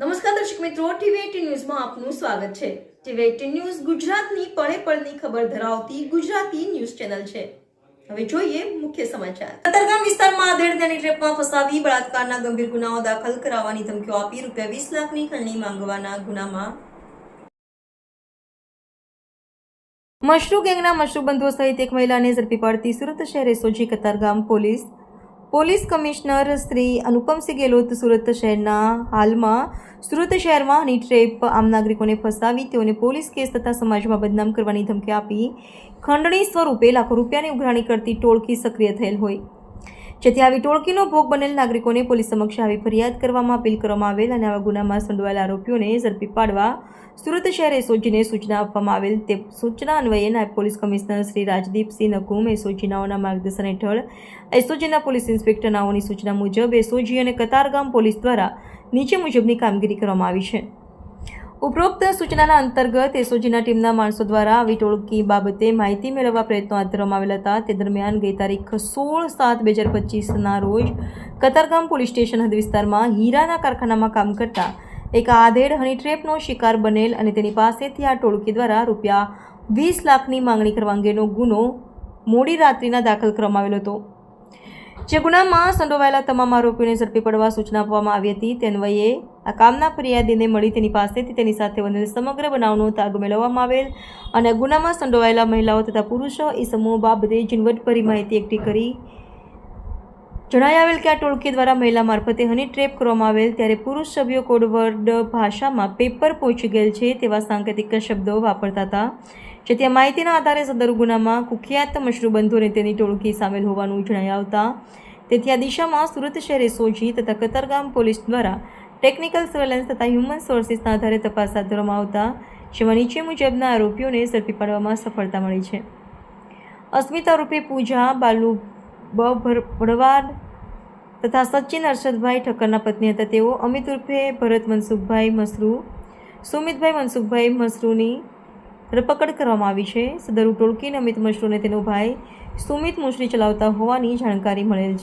નમસ્કાર દર્શક મિત્રો ટીવી ન્યૂઝમાં આપનું સ્વાગત છે. ટીવી ન્યૂઝ ગુજરાતની પળે પળની ખબર ધરાવતી ગુજરાતી ન્યૂઝ ચેનલ છે. હવે જોઈએ મુખ્ય સમાચાર. કતારગામ વિસ્તારમાં આધેડને ટ્રેપમાં ફસાવી બળાત્કારના ગંભીર ગુનાઓ દાખલ કરાવવાની ધમકીઓ આપી રૂપિયા વીસ લાખની ખંડણી માંગવાના ગુનામાં. મશરૂ ગેંગના મશરૂ બંધુઓ સહિત એક મહિલાને ઝડપી પાડતી સુરત શહેરે સોજી Katargam police police commissioner Shri Anupamsinh Gehlot Surat શહેરના હાલમાં સુરત શહેરમાં હની ટ્રેપ આમ નાગરિકોને ફસાવી તેઓને પોલીસ કેસ તથા સમાજમાં બદનામ કરવાની ધમકી આપી ખંડણી સ્વરૂપે લાખો રૂપિયાની ઉઘરાણી કરતી ટોળકી સક્રિય થયેલ હોય. જેથી આવી ટોળકીનો ભોગ બનેલ નાગરિકોને પોલીસ સમક્ષ આવી ફરિયાદ કરવામાં અપીલ કરવામાં આવેલ અને આવા ગુનામાં સંડોવાયેલા આરોપીઓને ઝડપી પાડવા સુરત શહેર એસઓજીને સૂચના આપવામાં આવેલ તે સૂચના અન્વયે નાયબ પોલીસ કમિશનર શ્રી રાજદીપસિંહ નકુમ એસઓજીનાઓના માર્ગદર્શન હેઠળ એસઓજીના પોલીસ ઇન્સ્પેક્ટરનાઓની સૂચના મુજબ એસઓજી અને કતારગામ પોલીસ દ્વારા નીચે મુજબની કામગીરી કરવામાં આવી છે. ઉપરોક્ત સૂચનાના અંતર્ગત એસઓજીના ટીમના માણસો દ્વારા આવી ટોળકી બાબતે માહિતી મેળવવા પ્રયત્નો હાથ ધરવામાં આવેલા હતા. તે દરમિયાન ગઈ તારીખ સોળ સાત બે હજાર પચીસના રોજ કતારગામ પોલીસ સ્ટેશન હદ વિસ્તારમાં હીરાના કારખાનામાં કામ કરતા એક આધેડ હની ટ્રેપનો શિકાર બનેલ અને તેની પાસેથી આ ટોળકી દ્વારા રૂપિયા વીસ લાખની માંગણી કરવા અંગેનો ગુનો મોડી રાત્રિના દાખલ કરવામાં આવેલો હતો. જે ગુનામાં સંડોવાયેલા તમામ આરોપીઓને ઝડપી પડવા સૂચના આપવામાં આવી હતી. તે અન્વયે આ કામના ફરિયાદીને મળી તેની પાસેથી તેની સાથે બનેલ સમગ્ર બનાવનો તાગ મેળવવામાં આવેલ અને ગુનામાં સંડોવાયેલા મહિલાઓ તથા પુરુષો એ સમૂહ બાબતે ઝીણવટભરી માહિતી એકઠી કરી જણાઈ આવેલ કે આ ટોળકી દ્વારા મહિલા મારફતે હની ટ્રેપ કરવામાં આવેલ ત્યારે પુરુષ સભ્યો કોડવર્ડ ભાષામાં પેપર પહોંચી ગયેલ છે તેવા સાંકેતિક શબ્દો વાપરતા હતા જેથી આ માહિતીના આધારે સદર ગુનામાં કુખ્યાત મશરૂ બંધુ અને તેની ટોળકી સામેલ હોવાનું જણાઈ આવતા. તેથી આ દિશામાં સુરત શહેરે સોજી તથા કતરગામ પોલીસ દ્વારા ટેકનિકલ સર્વેલન્સ તથા હ્યુમન સોર્સિસના આધારે તપાસ હાથ ધરવામાં આવતા જેમાં નીચે મુજબના આરોપીઓને ઝડપી પાડવામાં સફળતા મળી છે. અસ્મિતા રૂપે પૂજા, બાલુ ભરવાડ તથા સચિન અરશદભાઈ ઠક્કરના પત્ની હતા. તેઓ અમિત ઉર્ફે ભરત મનસુખભાઈ મસરૂ, સુમિતભાઈ મનસુખભાઈ મસરૂની ધરપકડ કરવામાં આવી છે. સદરુ ટોળકીને અમિત મશરૂને તેનો ભાઈ સુમિત મુશરી ચલાવતા હોવાની જાણકારી મળેલ છે.